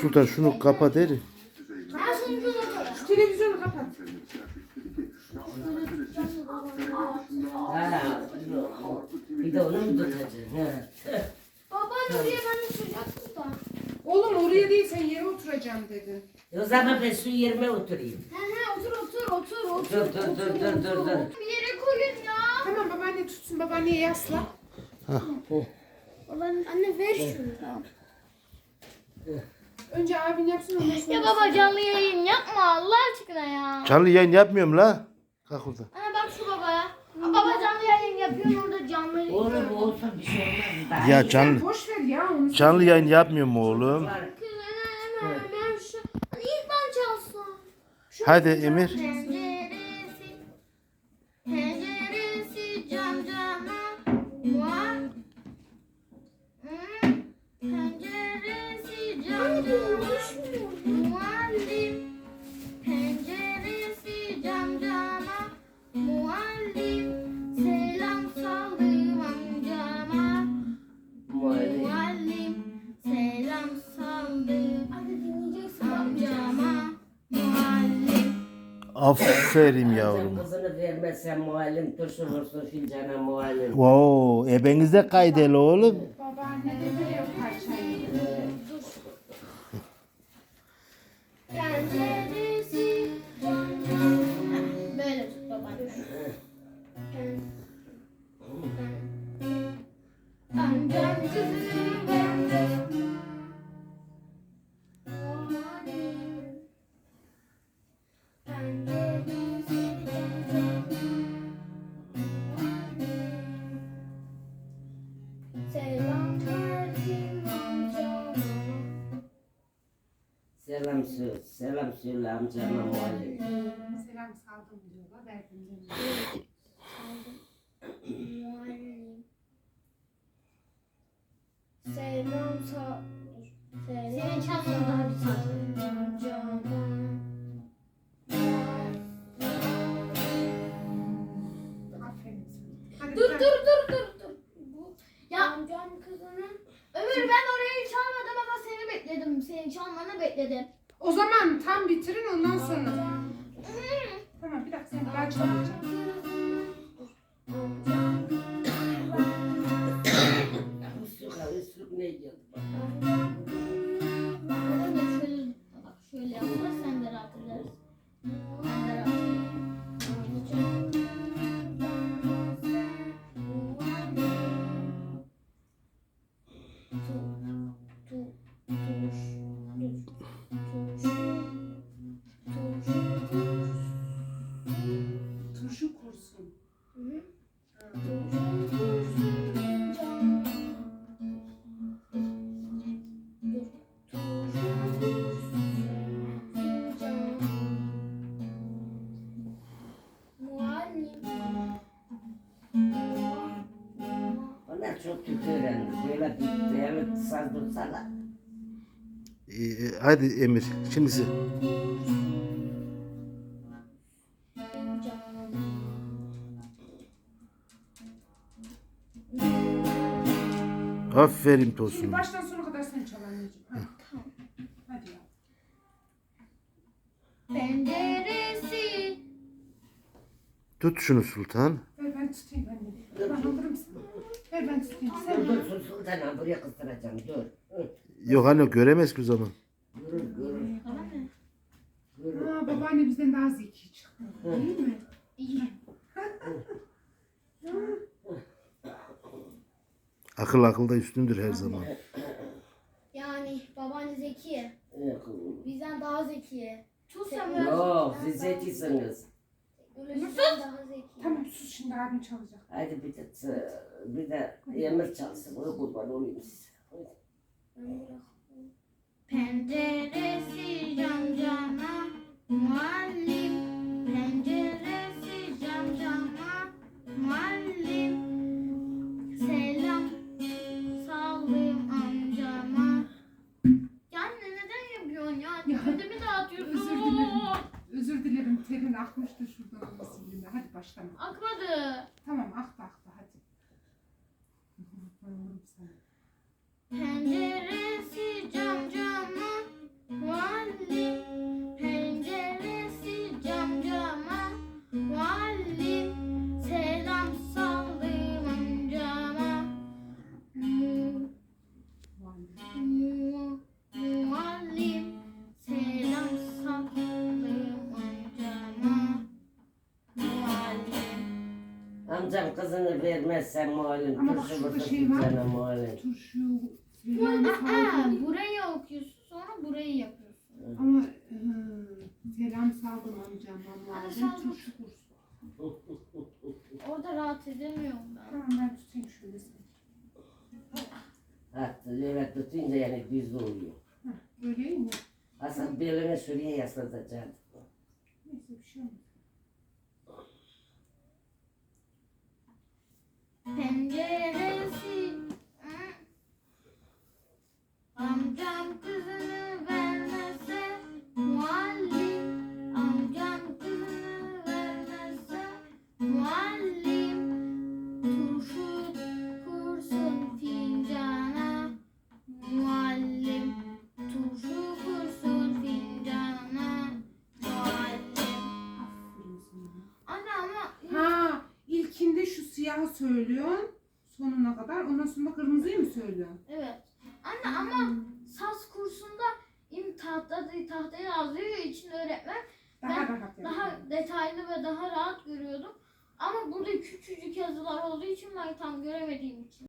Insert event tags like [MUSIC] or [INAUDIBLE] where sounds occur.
Sultan şunu kapa deri. Şu televizyonu kapat. Ha. Bir de onu mu. Baba oraya ben oturacaktım da. Oğlum oraya değil sen yere oturacağım dedin. O zaman ben şu yerime oturayım. He he otur otur otur otur. Dur dur dur dur dur dur. Bir yere koyun ya. Tamam babaanne tutsun babaanneye yasla. Anne ver şunu. Önce abin yapsın ondan sonra. Ya baba canlı yayın yapma Allah aşkına ya. Canlı yayın yapmıyorum la. Kalk oradan. Anne bak şu babaya. Aa, Baba canlı yayın yapıyor orada canlı yayın. Oğlum olsun bir şey olmaz. Daha Ya canlı Boş ver ya onu. canlı yayın yapmıyorum oğlum. Kız hemen hemen hemen şu. Hadi ilk ben çalsın. Hadi Emir. Aferin yavrum. kızını vermezsen muallim turşulursun fincana muallim. Wow, ebenizde kaydeli oğlum. Selam söyle, selam söyle amcama muallim. Selam saldım diyorlar. Verdim diyorlar. Muallim. Selam sa... Senin daha bir. Aferin sana. Hadi Dur bırak. dur dur dur dur. Bu ya amcam kızının Ömür ben orayı çalmadım ama seni bekledim. Senin çalmanı bekledim. O zaman tam bitirin ondan sonra. Tamam bir dakika sen daha çalacağım. Üstlük [COUGHS] al, üstlük ne geldi? Onlar çok kötü öğrendi. Bir saz dursana. Ee, hadi Emir. Şimdisi. Aferin Şimdi Tosun. baştan sona kadar sen çal anneciğim. Hadi. Hadi ya. Penceresi Tut şunu Sultan. Ver ben tutayım anne. Ben alırım sana. Ver ben tutayım. Sen Dur sultan ha, buraya kıstıracağım dur. Hı. Yok anne göremez ki o zaman. Görür görür. Görür. Aa, babaanne bizden daha zeki çıktı. Değil mi? iyi. [LAUGHS] Akıl akılda üstündür her zaman. Yani babaanne zeki. Bizden daha zeki. Sen böyle. Yok siz zekisiniz. Bizden daha zeki. Tamam sus şimdi abim çalacak. Hadi bir de bir de emir çalsın. O kurban olayım size. Penceresi cam cama muallim akmıştı şuradan anasın gibi. Hadi baştan. Akmadı. Tamam aktı aktı hadi. [LAUGHS] Penceresi cam cam kırmızını vermezsen muallim. Ama bak Turşu şurada burada şey var. tutacağına. Turşu, Aa, burayı okuyorsun sonra burayı yapıyorsun. Ama hı, selam saldım amcam. Hadi Vallahi sal. turşu kursu. [LAUGHS] Orada rahat edemiyorum ben. Tamam ben tutayım şöyle seni. Ha, evet tutunca yani düz oluyor. Böyle mi? Aslında belini şuraya yaslatacaksın. Neyse bir şey olmaz. Söylüyorsun sonuna kadar. Ondan sonra kırmızıyı mı söylüyorsun? Evet. Anne ama saz kursunda im tahta tahtaya yazıyor için öğretmen Daha Ben rahat daha yapıyorum. detaylı ve daha rahat görüyordum. Ama burada küçücük yazılar olduğu için ben tam göremediğim için